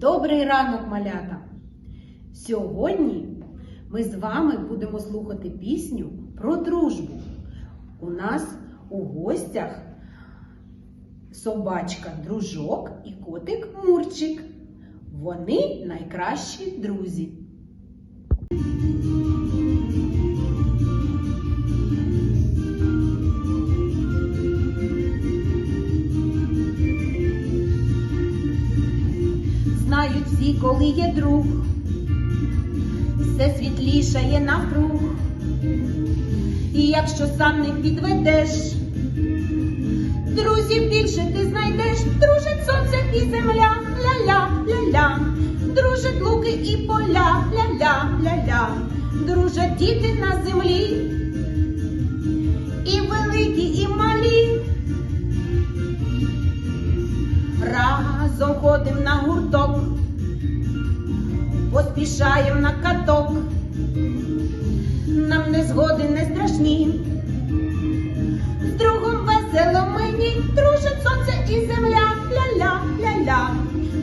Добрий ранок, малята! Сьогодні ми з вами будемо слухати пісню про дружбу. У нас у гостях собачка дружок і котик Мурчик. Вони найкращі друзі. Знають всі, коли є друг, все світлішає навкруг. І якщо сам не підведеш, друзів більше ти знайдеш, дружить сонце і земля, ля-ля, ля-ля, дружать луки і поля, ля-ля, ля-ля, дружать діти на землі, і великі, і малі. Разом ходим на поспішаєм на каток, нам не згоди не страшні. З другом весело мені, дружить сонце і земля, ля-ля, ля-ля,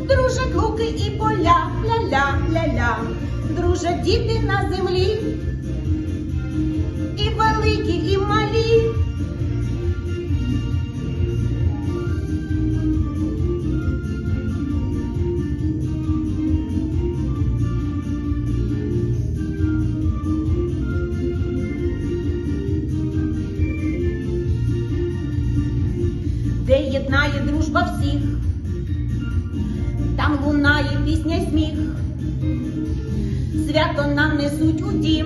дружать луки і поля, ля-ля, ля-ля, дружать діти на землі, і великі, і єднає дружба всіх, там лунає пісня й сміх, свято нам несуть у дім,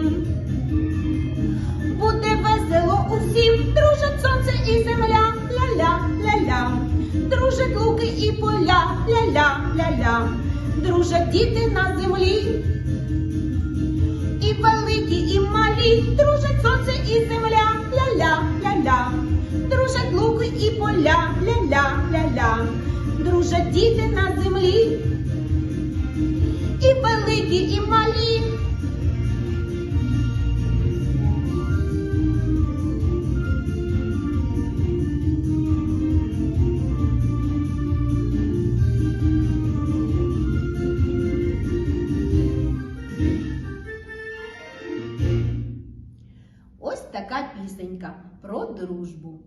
буде весело усім, дружать сонце і земля, ля-ля, ля-ля, дружать луки і поля, ля-ля, ля-ля, дружать діти на землі. І великі, і малі, дружать сонце і земля, ля-ля, ля-ля, дружать луки і поля, ля-ля, ля-ля, дружать діти на землі, і великі, і малі. Така пісенька про дружбу.